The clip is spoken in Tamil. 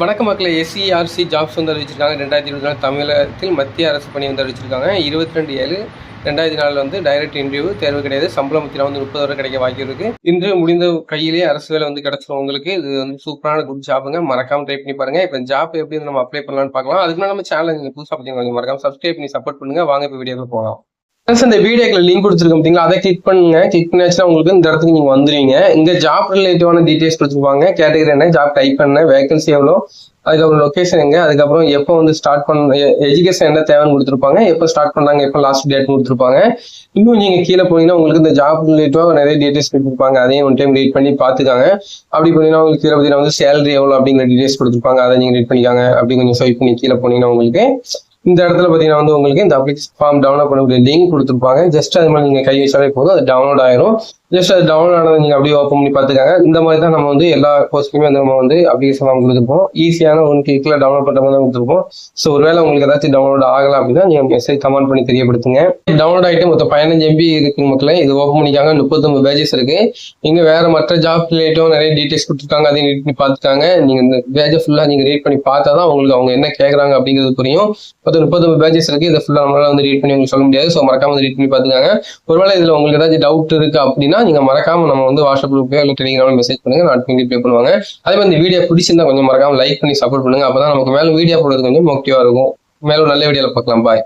வணக்க மக்களை. எஸ்சிஆர்சி ஜாப்ஸ் வந்து அறிவிச்சிருக்காங்க. ரெண்டாயிரத்தி இருபத்தி நாலு தமிழகத்தில் மத்திய அரசு பணி வந்து அறிவிச்சிருக்காங்க. இருபத்தி ரெண்டு ஏழு ரெண்டாயிரத்தி நாலு வந்து டைரக்ட் இன்டர்வியூ தேர்வு கிடையாது. சம்பளம் பத்திரம் வந்து முப்பது வரை கிடைக்க வாய்ப்பு இருக்கு. இன்று முடிந்த கையிலேயே அரசு வேலை வந்து கிடைச்சிடும் உங்களுக்கு. இது வந்து சூப்பரான குட் ஜாப்புங்க மறக்காம ட்ரை பண்ணி பாருங்க. இப்போ ஜாப் எப்படி நம்ம அப்ளை பண்ணலாம்னு பார்க்கலாம். அதுக்கு நம்ம சேனல் புதுசாக பார்த்தீங்கன்னா மறக்காம சப்ஸ்கிரைப் பண்ணி சப்போர்ட் பண்ணுங்க. வாங்க இப்போ வீடியோக்கு போகலாம் ஃப்ரெண்ட்ஸ் இந்த வீடியோக்குள்ள லிங்க் கொடுத்துருக்கோம் பார்த்தீங்களா? அதை கிளிக் பண்ணுங்க. கிளிக் பண்ணாச்சுன்னா உங்களுக்கு இந்த இடத்துக்கு நீங்கள் வந்துருவீங்க. இங்கே ஜாப் ரிலேட்டிவான டீடைல்ஸ் கொடுத்துருப்பாங்க. கேட்டகரி என்ன? ஜாப் டைப் பண்ண வேகன்சி எவ்வளோ? அதுக்கப்புறம் லொக்கேஷன் எங்கே? அதுக்கப்புறம் எப்போ வந்து ஸ்டார்ட் பண்ண எஜுகேஷன் என்ன தேவைன்னு கொடுத்துருப்பாங்க. எப்போ ஸ்டார்ட் பண்ணாங்க? எப்போ லாஸ்ட் டேட் கொடுத்துருப்பாங்க. இன்னும் நீங்கள் கீழே போனீங்கன்னா உங்களுக்கு இந்த ஜாப் ரிலேட்டிவாக நிறைய டீடைல்ஸ் கொடுத்துருப்பாங்க. அதையும் ஒன் டைம் ரீட் பண்ணி பார்த்துக்காங்க. அப்படி போனீங்கன்னா உங்களுக்கு கீழே பார்த்தீங்கன்னா வந்து சேலரி எவ்வளோ அப்படிங்கிற டீடைல்ஸ் கொடுத்துருப்பாங்க. அதை நீங்கள் ரீட் பண்ணிக்காங்க. அப்படி கொஞ்சம் ஸ்வைப் பண்ணி கீழே போனீங்கன்னா உங்களுக்கு இந்த இடத்துல பார்த்தீங்கன்னா வந்து உங்களுக்கு இந்த அப்ளிகேஷன் ஃபார்ம் டவுன்லோட் பண்ணக்கூடிய லிங்க் கொடுத்துருப்பாங்க. ஜஸ்ட் அது மாதிரி நீங்கள் கை வச்சாலே போதும். அது டவுன்லோட் ஆயிரும். ஜஸ்ட் அது டவுன்லோட் ஆனதை நீங்கள் அப்படியே ஓப்பன் பண்ணி பார்த்துக்காங்க. இந்த மாதிரி தான் நம்ம வந்து எல்லா கோர்ஸ்க்குமே வந்து நம்ம வந்து அப்ளிகேஷன் ஃபார்ம் கொடுத்துருப்போம். ஈஸியான ஒன் கிளிக்கில் டவுன்லோட் பண்ணுற மாதிரி தான் கொடுத்துருப்போம். ஸோ ஒருவேளை உங்களுக்கு ஏதாச்சும் டவுன்லோட் ஆகலை அப்படின்னா நீங்கள் மெசேஜ் கமெண்ட் பண்ணி தெரியப்படுத்துங்க. டவுன்லோட் ஆகிட்டு மொத்தம் பதினஞ்சு எம்பி இருக்கு மக்களே. இது ஓப்பன் பண்ணிக்காங்க. முப்பத்தொம்பது பேஜஸ் இருக்கு. இங்கே வேற மற்ற ஜாப் ரிலேட்டிவ் நிறைய டீடைல்ஸ் கொடுத்துருக்காங்க. அதையும் ரீட் பண்ணி பார்த்துக்காங்க. நீங்கள் இந்த பேஜை ஃபுல்லாக நீங்கள் ரீட் பண்ணி பார்த்தா தான் உங்களுக்கு அவங்க என்ன கேட்குறாங்க அப்படிங்கிறது புரியும். மொத்தம் முப்பத்தொம்பது பேஜஸ் இருக்கு. இதை ஃபுல்லாக நம்மளால வந்து ரீட் பண்ணி உங்களுக்கு சொல்ல முடியாது. ஸோ மறக்காம ரீட் பண்ணி பார்த்துக்காங்க. ஒருவேளை இதில் உங்களுக்கு ஏதாச்சும் டவுட் இருக்கு அப்படின்னா நீங்கள் மறக்காம நம்ம வந்து வாட்ஸ்அப் குரூப்லயோ இல்லை டெலிகிராமில் மெசேஜ் பண்ணுங்க. நான் பண்ணி ரிப்ளை பண்ணுவாங்க. அதே மாதிரி இந்த வீடியோ பிடிச்சிருந்தா கொஞ்சம் மறக்காம லைக் பண்ணி சப்போர்ட் பண்ணுங்க. அப்போதான் நமக்கு மேலே வீடியோ போடுறது கொஞ்சம் மோட்டிவாக இருக்கும். மேலும் நல்ல வீடியோவில் பார்க்கலாம். பாய்